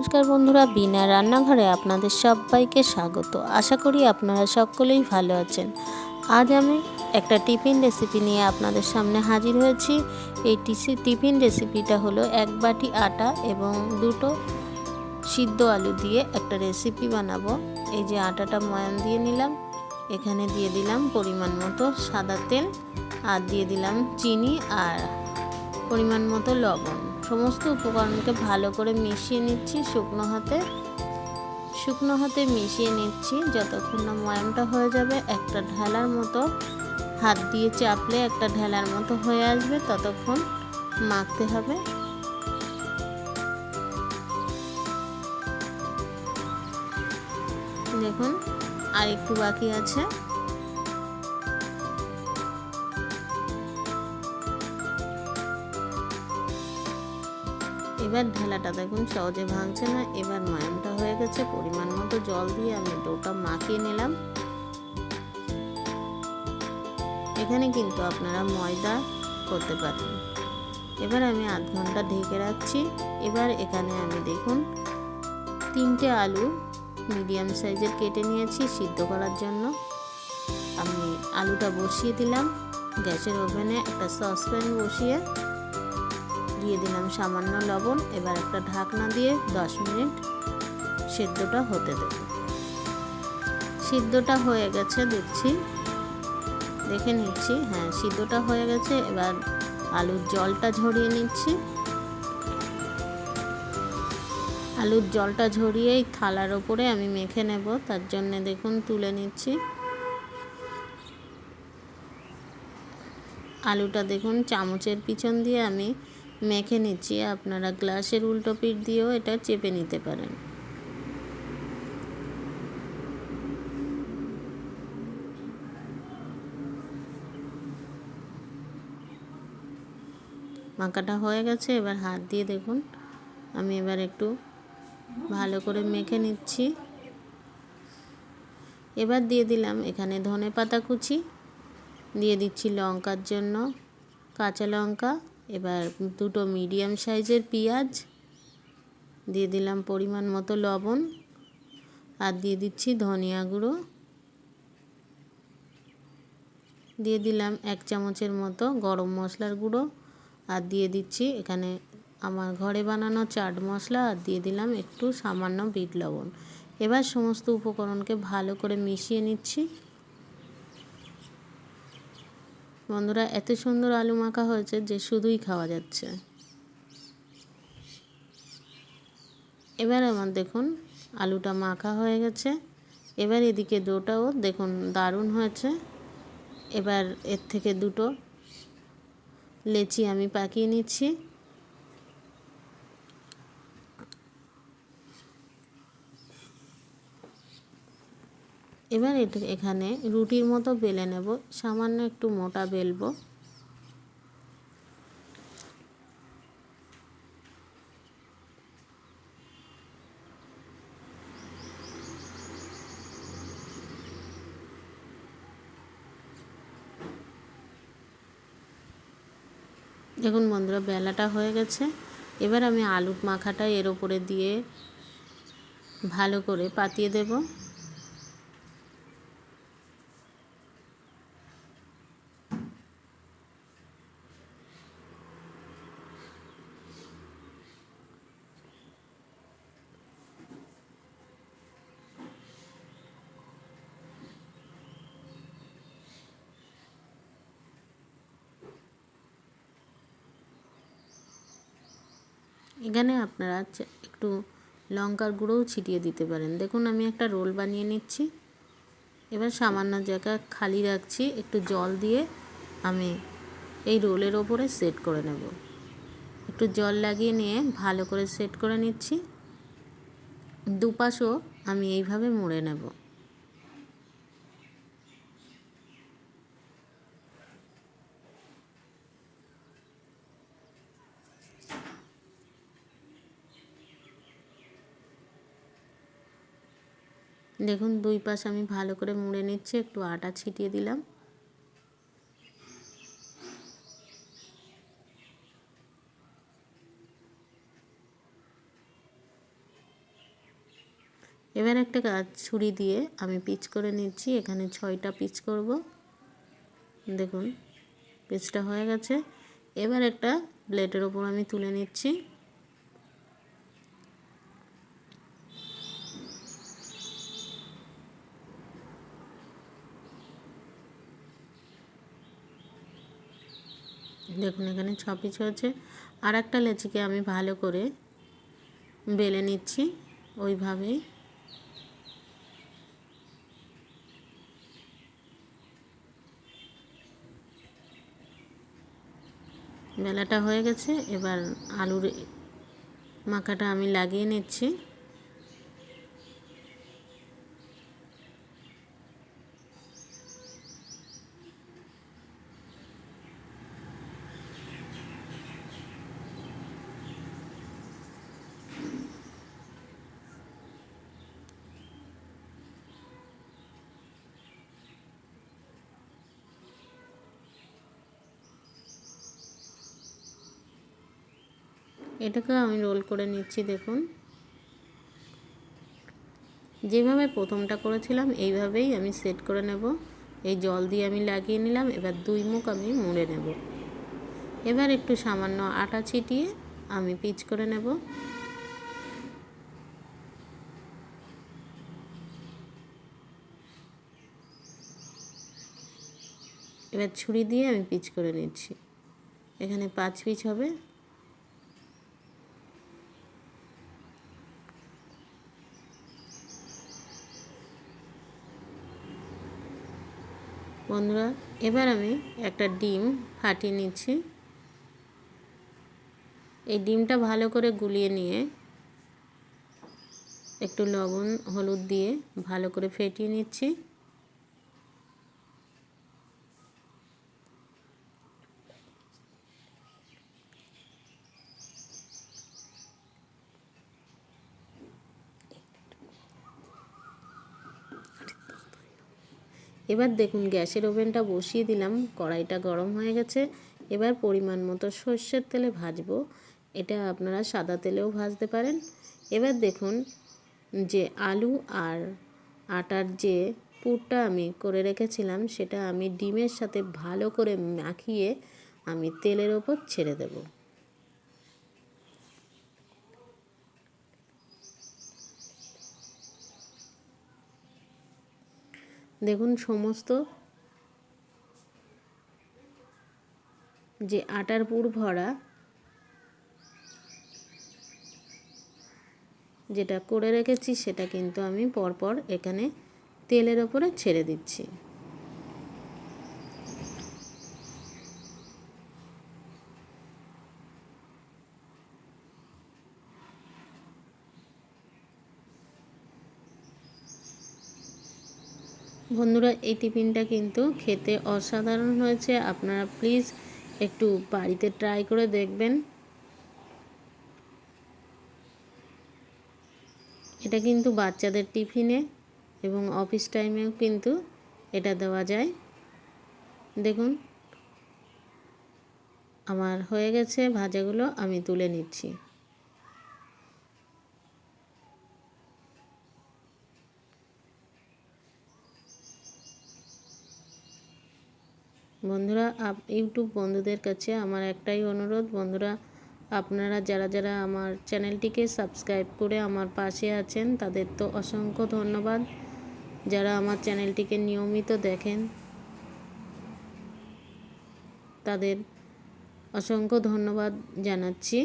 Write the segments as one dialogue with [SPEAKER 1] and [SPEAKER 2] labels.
[SPEAKER 1] নমস্কার বন্ধুরা, বিনা রান্নাঘরে আপনাদের সবাইকে স্বাগত। আশা করি আপনারা সকলেই ভালো আছেন। আজ আমি একটা টিফিন রেসিপি নিয়ে আপনাদের সামনে হাজির হয়েছি। এই টিফিন রেসিপিটা হলো এক বাটি আটা এবং দুটো সিদ্ধ আলু দিয়ে একটা রেসিপি বানাবো। এই যে আটাটা ময়ান দিয়ে নিলাম। এখানে দিয়ে দিলাম পরিমাণ মতো সাদা তেল আর দিয়ে দিলাম চিনি আর পরিমাণ মতো লবণ। সমস্ত উপকরণকে ভালো করে মিশিয়ে নিচ্ছি শুকনো হাতে। শুকনো হাতে মিশিয়ে নিচ্ছি যতক্ষণ না ময়ামটা হয়ে যাবে। একটা ঢালার মতো হাত দিয়ে চাপলে একটা ঢেলার মতো হয়ে আসবে, ততক্ষণ মাখতে হবে। দেখুন, আর একটু বাকি আছে। এবার ঢেলাটা দেখুন, সহজে ভাঙছে না। এবার ময়ামটা হয়ে গেছে, পরিমাণ মতো জল দিয়ে আমি ডোটা মাখিয়ে নিলাম। এখানে কিন্তু আপনারা ময়দা করতে পারেন। এবার আমি আধ ঘণ্টা ঢেকে রাখছি। এবার এখানে আমি দেখুন, তিনটে আলু মিডিয়াম সাইজের কেটে নিয়েছি সিদ্ধ করার জন্য। আমি আলুটা বসিয়ে দিলাম। গ্যাসের ওভেনে একটা সসপ্যান বসিয়ে দিয়ে দিলাম সামান্য লবণ। এবার একটা ঢাকনা দিয়ে দশ মিনিট সিদ্ধটা হতে দেব। সিদ্ধটা হয়ে গেছে, দেখছি। দেখে নিচ্ছি হ্যাঁ সিদ্ধটা হয়ে গেছে। এবার আলুর জলটা ঝরিয়ে নিচ্ছি। আলুর জলটা ঝরিয়েই থালার ওপরে আমি মেখে নেব, তার জন্য দেখুন তুলে নিচ্ছি। আলুটা দেখুন চামচের পিছন দিয়ে আমি মেখে নিচ্ছি, আপনারা গ্লাসের উল্টো পিঠ দিয়েও এটা চেপে নিতে পারেন। মাখাটা হয়ে গেছে, এবার হাত দিয়ে দেখুন। আমি এবার একটু ভালো করে মেখে নিচ্ছি। এবার দিয়ে দিলাম এখানে ধনে পাতা কুচি। দিয়ে দিচ্ছি লঙ্কার জন্য কাঁচা লঙ্কা। এবার দুটো মিডিয়াম সাইজের পেঁয়াজ, দিয়ে দিলাম পরিমাণ মতো লবণ, আর দিয়ে দিচ্ছি ধনিয়া গুঁড়ো। দিয়ে দিলাম এক চামচের মতো গরম মশলার গুঁড়ো, আর দিয়ে দিচ্ছি এখানে আমার ঘরে বানানো চাট মশলা, আর দিয়ে দিলাম একটু সামান্য বিট লবণ। এবার সমস্ত উপকরণকে ভালো করে মিশিয়ে নিচ্ছি। বন্ধুরা, এত সুন্দর আলু মাখা হয়েছে যে শুধুই খাওয়া যাচ্ছে। এবার আমার দেখুন, আলুটা মাখা হয়ে গেছে। এবার এদিকে দুটাও দেখুন দারুণ হয়েছে। এবার এর থেকে দুটো লেচি আমি পাকিয়ে নিচ্ছি। এবার এটা এখানে রুটির মতো বেলে নেব, সামান্য একটু মোটা বেলবো। দেখুন বন্ধুরা, বেলাটা হয়ে গেছে। এবার আমি আলুর মাখাটা এর ওপরে দিয়ে ভালো করে পাতিয়ে দেবো। এখানে আপনারা একটু লঙ্কার গুঁড়োও ছিটিয়ে দিতে পারেন। দেখুন, আমি একটা রোল বানিয়ে নিচ্ছি। এবার সামান্য জায়গা খালি রাখছি। একটু জল দিয়ে আমি এই রোলের ওপরে সেট করে নেব। একটু জল লাগিয়ে নিয়ে ভালো করে সেট করে নিচ্ছি। দুপাশও আমি এইভাবে মুড়ে নেব। দেখুন, দুই পাশ আমি ভালো করে মুড়ে নিচ্ছি, একটু আটা ছিটিয়ে দিলাম। এবার একটা কাজ ছুরি দিয়ে আমি পিচ করে নিচ্ছি, এখানে ছয়টা পিচ করব। দেখুন, পিচটা হয়ে গেছে। এবার একটা প্লেটের ওপর আমি তুলে নিচ্ছি। দেখুন, এখানে ছ পিস হয়েছে। আর একটা লেচিকে আমি ভালো করে বেলে নিচ্ছি ওইভাবেই। বেলাটা হয়ে গেছে, এবার আলুর মাখাটা আমি লাগিয়ে নিচ্ছি। এটাকে আমি রোল করে নিচ্ছি, দেখুন। যেভাবে প্রথমটা করেছিলাম, এইভাবেই আমি সেট করে নেব। এই জল দিয়ে আমি লাগিয়ে নিলাম, এবার দুই মুখ আমি মুড়ে নেব। এবার একটু সামান্য আটা ছিটিয়ে আমি পিচ করে নেব। এবার ছুরি দিয়ে আমি পিচ করে নিচ্ছি। এখানে পাঁচ পিচ হবে। বন্ধুরা, এবার আমি একটা ডিম ফাটিয়ে নিচ্ছি। এই ডিমটা ভালো করে গুলিয়ে নিয়ে একটু লবণ, হলুদ দিয়ে ভালো করে ফেটিয়ে নিচ্ছি। এবার দেখুন গ্যাসের ওভেনটা বসিয়ে দিলাম, কড়াইটা গরম হয়ে গেছে। এবার পরিমাণ মতো সর্ষের তেলে ভাজবো। এটা আপনারা সাদা তেলেও ভাজতে পারেন। এবার দেখুন যে আলু আর আটার যে পুরটা আমি করে রেখেছিলাম, সেটা আমি ডিমের সাথে ভালো করে মাখিয়ে আমি তেলের ওপর ছেড়ে দেবো। দেখুন সমস্ত যে আটার পুর ভরা যেটা করে রেখেছি সেটা কিন্তু আমি পরপর এখানে তেলের ওপরে ছেড়ে দিচ্ছি। বন্ধুরা, এই টিফিনটা কিন্তু খেতে অসাধারণ হয়েছে। আপনারা প্লিজ একটু বাড়িতে ট্রাই করে দেখবেন। এটা কিন্তু বাচ্চাদের টিফিনে এবং অফিস টাইমেও কিন্তু এটা দেওয়া যায়। দেখুন, আমার হয়ে গেছে ভাজাগুলো, আমি তুলে নিচ্ছি। বন্ধুরা ইউটিউব বন্ধুদের কাছে আমার একটাই অনুরোধ। বন্ধুরা, আপনারা যারা যারা আমার চ্যানেলটিকে সাবস্ক্রাইব করে আমার পাশে আছেন, তাদের তো অসংখ্য ধন্যবাদ। যারা আমার চ্যানেলটিকে নিয়মিত দেখেন, তাদের অসংখ্য ধন্যবাদ জানাচ্ছি।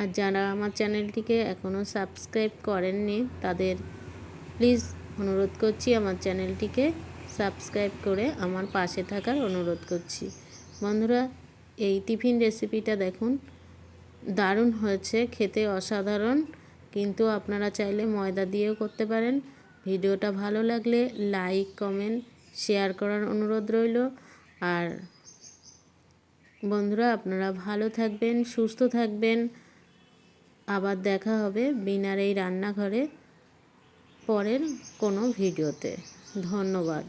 [SPEAKER 1] আর যারা আমার চ্যানেলটিকে এখনও সাবস্ক্রাইব করেননি, তাদের প্লিজ অনুরোধ করছি আমার চ্যানেলটিকে সাবস্ক্রাইব করে আমার পাশে থাকার অনুরোধ করছি। বন্ধুরা, এই টিফিন রেসিপিটা দেখুন। দারুণ হয়েছে, খেতে অসাধারণ, কিন্তু আপনারা চাইলে ময়দা দিয়েও করতে পারেন। ভিডিওটা ভালো লাগলে লাইক, কমেন্ট, শেয়ার করার অনুরোধ রইল। আর বন্ধুরা, আপনারা ভালো থাকবেন, সুস্থ থাকবেন। আবার দেখা হবে বিনার এই রান্নাঘরে পরের কোনো ভিডিওতে। ধন্যবাদ।